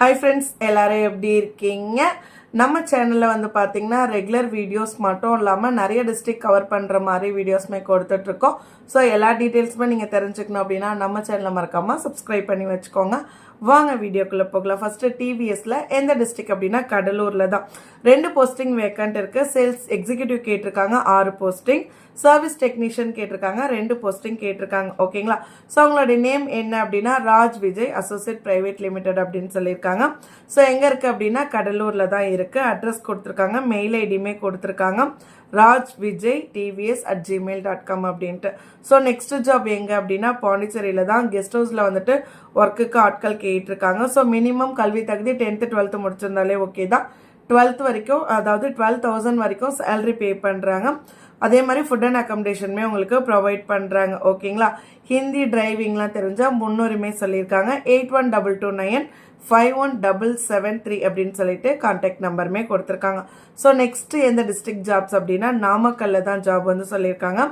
Hi friends எல்லாரும் எப்படி இருக்கீங்க? நம்ம சேனலில் வந்து பார்த்தீங்கன்னா ரெகுலர் வீடியோஸ் மட்டும் இல்லாமல் நிறைய டிஸ்ட்ரிக்ட் கவர் பண்ணுற மாதிரி வீடியோஸுமே கொடுத்துட்ருக்கோம். ஸோ எல்லா டீட்டெயில்ஸுமே நீங்கள் தெரிஞ்சுக்கணும் அப்படின்னா நம்ம சேனலை மறக்காமல் சப்ஸ்கிரைப் பண்ணி வச்சுக்கோங்க. வாங்க வீடியோக்குள்ளே போகலாம். ஃபஸ்ட்டு டிவிஎஸில் எந்த டிஸ்ட்ரிக்ட் அப்படின்னா கடலூரில் தான். ரெண்டு போஸ்டிங் வேக்கண்ட் இருக்குது சேல்ஸ் எக்ஸிக்யூட்டிவ் கேட்டிருக்காங்க ஆறு போஸ்டிங் சர்வீஸ் டெக்னீஷியன் கேட்டிருக்காங்க ரெண்டு போஸ்டிங் கேட்டிருக்காங்க ஓகேங்களா ஸோ அவங்களுடைய நேம் என்ன அப்படின்னா Raj Vijay associate private limited அப்படின்னு சொல்லியிருக்காங்க. ஸோ எங்கே இருக்குது அப்படின்னா கடலூரில் தான் இருக்குது அட்ரஸ் கொடுத்துருக்காங்க மெயில் ஐடியுமே கொடுத்துருக்காங்க. Raj Vijay TVS at Gmail dot com அப்படின்ட்டு. ஸோ நெக்ஸ்ட் ஜாப் எங்கே அப்படின்னா பாண்டிச்சேரியில் தான் கெஸ்ட் ஹவுஸில் வந்துட்டு ஒர்க்குக்கு ஆட்கள் கேட்டிருக்காங்க. ஸோ மினிமம் கல்வி தகுதி டென்த்து டுவெல்த்து முடிச்சிருந்தாலே ஓகே தான். டுவெல்த் வரைக்கும் அதாவது டுவெல் தௌசண்ட் வரைக்கும் சேலரி பே பண்ணுறாங்க அதே மாதிரி ஃபுட் அண்ட் அக்கமடேஷனுமே உங்களுக்கு ப்ரொவைட் பண்ணுறாங்க ஓகேங்களா ஹிந்தி டிரைவிங்லாம் தெரிஞ்சால் முன்னுரிமை சொல்லியிருக்காங்க. Eight one double two nine five one double seven three அப்படின்னு சொல்லிட்டு கான்டாக்ட் நம்பருமே கொடுத்துருக்காங்க. ஸோ நெக்ஸ்ட்டு எந்த டிஸ்ட்ரிக்ட் ஜாப்ஸ் அப்படின்னா நாமக்கல்ல தான் ஜாப் வந்து சொல்லியிருக்காங்க.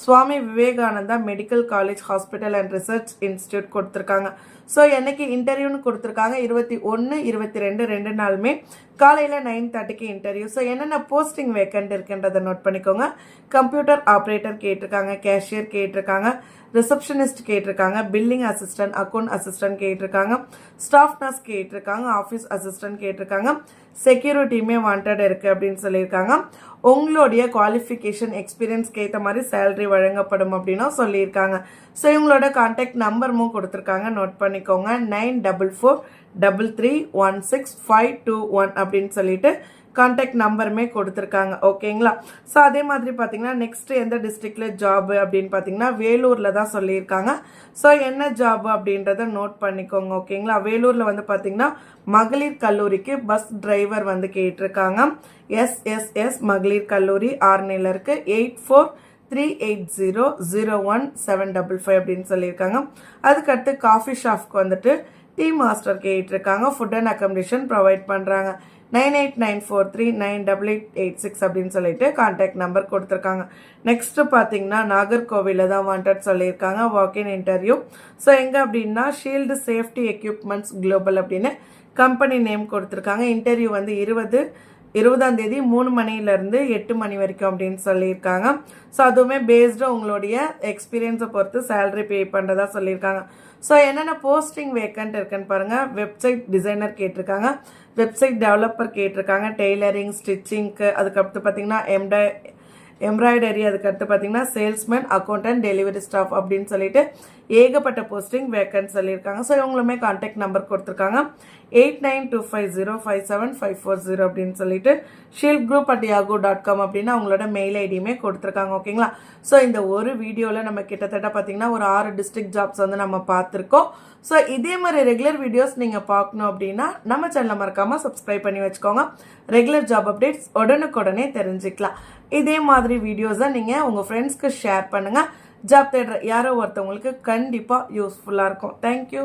Swami Vivekananda medical college hospital and research institute கொடுத்துருக்காங்க. ஸோ என்னைக்கு இன்டர்வியூன்னு கொடுத்துருக்காங்க? இருபத்தி ஒன்று இருபத்தி ரெண்டு ரெண்டு நாளுமே காலையில் நைன் தேர்ட்டிக்கு இன்டர்வியூ ஸோ என்னென்ன போஸ்டிங் வேக்கண்ட் இருக்குன்றதை நோட் பண்ணிக்கோங்க. கம்ப்யூட்டர் ஆப்ரேட்டர் கேட்டிருக்காங்க கேஷியர் கேட்டிருக்காங்க ரிசப்ஷனிஸ்ட் கேட்டிருக்காங்க பில்லிங் அசிஸ்டன்ட் அக்கௌண்ட் அசிஸ்டன்ட் கேட்டிருக்காங்க ஸ்டாஃப் நர்ஸ் கேட்டிருக்காங்க ஆஃபீஸ் அசிஸ்டன்ட் கேட்டிருக்காங்க. செக்யூரிட்டியுமே வாண்டட் இருக்கு அப்படின்னு சொல்லியிருக்காங்க. உங்களுடைய குவாலிஃபிகேஷன் எக்ஸ்பீரியன்ஸ்க்கு ஏற்ற மாதிரி சேலரி வழங்கப்படும் அப்படின்னும் சொல்லியிருக்காங்க. ஸோ இவங்களோட கான்டாக்ட் நம்பரும் கொடுத்துருக்காங்க. நோட் பண்ணிக்கோங்க. Nine double four double three one six five two one அப்படின்னு சொல்லிட்டு கான்டாக்ட் நம்பருமே கொடுத்துருக்காங்க. ஓகேங்களா ஸோ அதே மாதிரி பார்த்தீங்கன்னா நெக்ஸ்ட் எந்த டிஸ்ட்ரிக்ட்ல ஜாப் அப்படின்னு பார்த்தீங்கன்னா வேலூரில் தான் சொல்லியிருக்காங்க. ஸோ என்ன ஜாப் அப்படின்றத நோட் பண்ணிக்கோங்க. ஓகேங்களா வேலூரில் வந்து பார்த்தீங்கன்னா மகளிர் கல்லூரிக்கு பஸ் டிரைவர் வந்து கேட்டிருக்காங்க. எஸ்எஸ்எஸ் மகளிர் கல்லூரி ஆர்னில் இருக்கு eight four three eight zero zero one seven double five அப்படின்னு சொல்லியிருக்காங்க. அதுக்கடுத்து காஃபி ஷாப்க்கு வந்துட்டு டீ மாஸ்டர் கேட்டிருக்காங்க ஃபுட் அண்ட் அக்காமடேஷன் ப்ரொவைட் பண்ணுறாங்க nine eight nine four three nine double eight eight six அப்படின்னு சொல்லிட்டு கான்டாக்ட் நம்பர் கொடுத்துருக்காங்க. நெக்ஸ்ட்டு பார்த்தீங்கன்னா நாகர்கோவிலில் தான் வாண்டட் சொல்லியிருக்காங்க. வாக்கின் இன்டர்வியூ ஸோ எங்கே அப்படின்னா ஷீல்டு சேஃப்டி எக்யூப்மெண்ட்ஸ் குளோபல் அப்படின்னு கம்பெனி நேம் கொடுத்துருக்காங்க. இன்டர்வியூ வந்து இருபது இருபதாம் தேதி மூணு மணிலேருந்து எட்டு மணி வரைக்கும் அப்படின்னு சொல்லியிருக்காங்க. ஸோ அதுவுமே பேஸ்டு உங்களுடைய எக்ஸ்பீரியன்ஸை பொறுத்து சேலரி பே பண்ணுறதா சொல்லியிருக்காங்க. ஸோ என்னென்ன போஸ்டிங் வேக்கண்ட் இருக்குன்னு பாருங்கள் வெப்சைட் டிசைனர் கேட்டிருக்காங்க. வெப்சைட் டெவலப்பர் கேட்டிருக்காங்க. டெய்லரிங் ஸ்டிச்சிங்க்கு அதுக்கடுத்து பார்த்தீங்கன்னா எம்ப்ராய் எம்ப்ராய்டரி அதுக்கடுத்து பார்த்தீங்கன்னா சேல்ஸ்மேன் அக்கௌண்டன்ட் டெலிவரி ஸ்டாஃப் அப்படின்னு சொல்லிட்டு ஏகப்பட்ட போஸ்டிங் வேக்கன்ட் சொல்லியிருக்காங்க. ஸோ இவங்களுமே கான்டாக்ட் நம்பர் கொடுத்துருக்காங்க. Eight nine two five zero five seven five four zero அப்படின்னு சொல்லிட்டு shield group at Yahoo dot com அப்படின்னு அவங்களோட மெயில் ஐடியுமே கொடுத்துருக்காங்க. ஓகேங்களா ஸோ இந்த ஒரு வீடியோவில் நம்ம கிட்டத்தட்ட பார்த்தீங்கன்னா ஒரு ஆறு டிஸ்ட்ரிக்ட் ஜாப்ஸ் வந்து நம்ம பார்த்துருக்கோம். ஸோ இதே மாதிரி ரெகுலர் வீடியோஸ் நீங்கள் பார்க்கணும் அப்படின்னா நம்ம சேனலை மறக்காமல் சப்ஸ்கிரைப் பண்ணி வச்சுக்கோங்க. ரெகுலர் ஜாப் அப்டேட்ஸ் உடனுக்குடனே தெரிஞ்சுக்கலாம். இதே மாதிரி வீடியோஸை நீங்கள் உங்கள் ஃப்ரெண்ட்ஸ்க்கு ஷேர் பண்ணுங்கள் ஜாப் தேடுற யாரோ ஒருத்தவங்களுக்கு கண்டிப்பாக யூஸ்ஃபுல்லாக இருக்கும். தேங்க்யூ